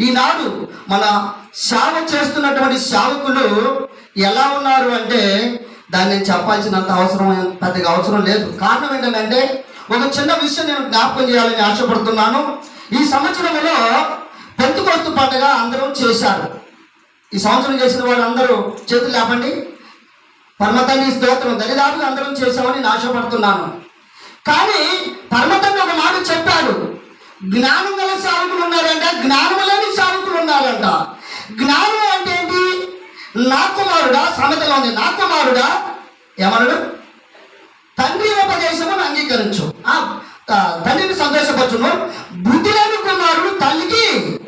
ఈనాడు మన సేవ చేస్తున్నటువంటి సేవకులు ఎలా ఉన్నారు అంటే దాన్ని నేను చెప్పాల్సినంత అవసరం పెద్దగా అవసరం లేదు. కారణం ఏంటంటే ఒక చిన్న విషయం నేను జ్ఞాపకం చేయాలని ఆశపడుతున్నాను. ఈ సంవత్సరంలో పెంతుకొస్తు పండుగ అందరూ చేశారు. ఈ సంవత్సరం చేసిన వారు అందరూ చేతులు లేపండి. పరమతండ్రి స్తోత్రం. దరిదాపుగా అందరం చేశామని ఆశపడుతున్నాను. కానీ పరమతండ్రి ఒక మాట చెప్పారు జ్ఞానం గల ఉన్నారంట జ్ఞానం లేని సావుకులు ఉన్నారంట. జ్ఞానం అంటే ఏంటి? నా కుమారుడా సమతలో ఉంది. నా కుమారుడా ఏమన్నాడు? తండ్రి ఉపదేశమును అంగీకరించు. ఆ, తండ్రిని సంతోషపరచును. బుద్ధి లేని కుమారుడు తల్లికి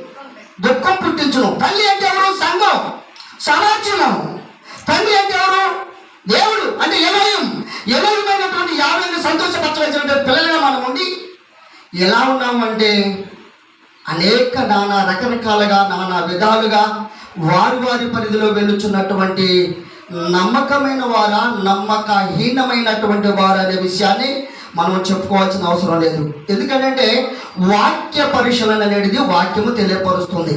దుఃఖం పుట్టించును. తల్లి అంటే ఎవరు? సంఘం సమాజం. తండ్రి అంటే ఎవరు? దేవుడు. అంటే ఎలయం. ఎలయమైనటువంటి యాభై సంతోషపరచవలసినటువంటి పిల్లలుగా మనం ఉండి ఎలా ఉన్నామంటే అనేక నానా రకరకాలుగా నానా విధాలుగా వారి వారి పరిధిలో వెలుచున్నటువంటి నమ్మకమైన వారా నమ్మకహీనమైనటువంటి వారు అనే విషయాన్ని మనం చెప్పుకోవాల్సిన అవసరం లేదు. ఎందుకంటే వాక్య పరిశీలన అనేది వాక్యము తెలియపరుస్తుంది.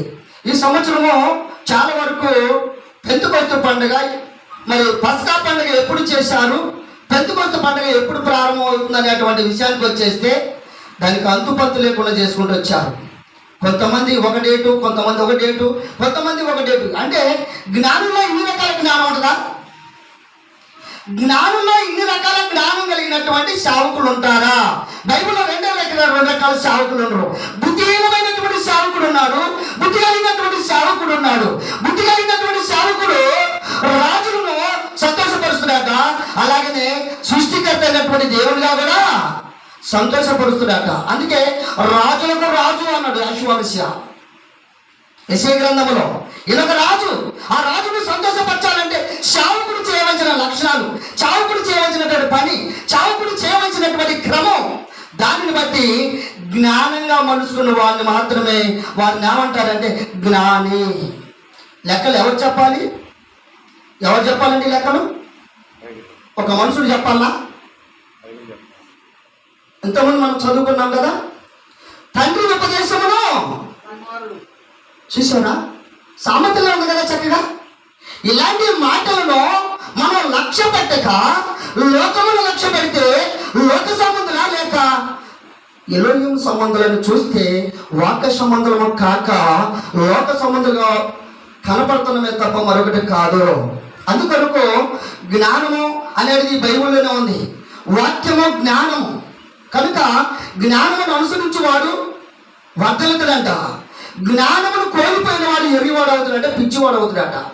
ఈ సంవత్సరము చాలా వరకు పెంతుకొస్తు పండుగ మరి పసకా పండుగ ఎప్పుడు చేశారు పెంతుకొస్తు పండుగ ఎప్పుడు ప్రారంభం అవుతుంది అనేటువంటి విషయానికి వచ్చేస్తే దానికి అంతుపత్తు లేకుండా చేసుకుంటూ వచ్చారు. కొంతమంది ఒక డేటు కొంతమంది ఒక డేటు కొంతమంది ఒక డేటు అంటే జ్ఞానంలో ఇన్ని రకాల జ్ఞానం ఉంటుందా? జ్ఞానంలో ఇన్ని రకాల జ్ఞానం కలిగినటువంటి సేవకులు ఉంటారా? బైబిల్లో రెండో రకాల రెండు రకాల సేవకులు ఉండరు. బుద్ధిహీనమైనటువంటి సేవకుడు ఉన్నాడు బుద్ధి కలిగినటువంటి సేవకుడు ఉన్నాడు. బుద్ధి కలిగినటువంటి సేవకుడు రాజులను సంతోషపరుస్తున్నాక అలాగనే సృష్టికర్త అయినటువంటి దేవుడిగా కూడా సంతోషపరుస్తుడాక అందుకే రాజులకు రాజు అన్నాడు అశ్వమస్య యశే గ్రంథంలో ఇదొక రాజు ఆ రాజును సంతోషపరచాలంటే చావుకుడు చేయవలసిన లక్షణాలు చావుకుడు చేయవలసినటువంటి పని చావుకుడు చేయవలసినటువంటి క్రమం. దానిని బట్టి జ్ఞానంగా మలుచుకున్న వారిని మాత్రమే వారిని ఏమంటారంటే జ్ఞాని. లెక్కలు ఎవరు చెప్పాలి? ఎవరు చెప్పాలండి లెక్కలు? ఒక మనుషుడు చెప్పాలా? ఎంతమంది మనం చదువుకున్నాం కదా? తండ్రి ఉపదేశమును చూసారా? సామెతలో ఉంది కదా చక్కగా? ఇలాంటి మాటలను మనం లక్ష్య పెట్టక లోకమును లక్ష్య పెడితే లోక సంబంధులా లేక? ఎలోయం సంబంధాలను చూస్తే వాక్య సంబంధము కాక లోక సంబంధులుగా కనపడుతున్నమే తప్ప మరొకటి కాదు. అందుకొరకు జ్ఞానము అనేది బైబిల్లోనే ఉంది. వాక్యము జ్ఞానము. కనుక జ్ఞానమును అనుసరించి వాడు వర్ధలుతాడంట. జ్ఞానమును కోల్పోయిన వాడు ఎరివాడు అవుతాడంట పిచ్చివాడు అవుతాడట.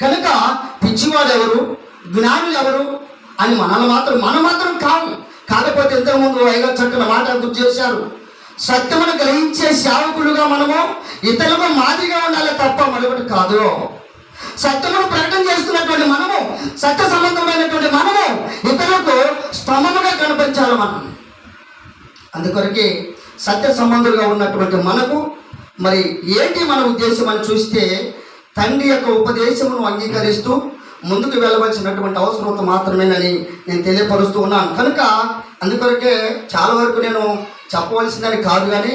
కనుక పిచ్చివాడు ఎవరు? జ్ఞానులు ఎవరు? అని మనల్ని మాత్రం మనం మాత్రం కాము. కాకపోతే ఇంతకుముందు ఐదో చక్కని మాట గుర్తు చేశారు. సత్యమును గ్రహించే సేవకులుగా మనము ఇతరులకు మాదిరిగా ఉండాలి తప్ప మరొకటి కాదు. సత్యమును ప్రకటన చేస్తున్నటువంటి మనము సత్య సంబంధమైనటువంటి మనము ఇతరులకు స్తంభముగా కనిపించాలి మనం. అందుకొరకే సత్య సంబంధులుగా ఉన్నటువంటి మనకు మరి ఏంటి మన ఉద్దేశం అని చూస్తే తండ్రి యొక్క ఉపదేశమును అంగీకరిస్తూ ముందుకు వెళ్ళవలసినటువంటి అవసరత మాత్రమేనని నేను తెలియపరుస్తూ ఉన్నాను. కనుక అందుకొరకే చాలా వరకు నేను చెప్పవలసిందని కాదు కానీ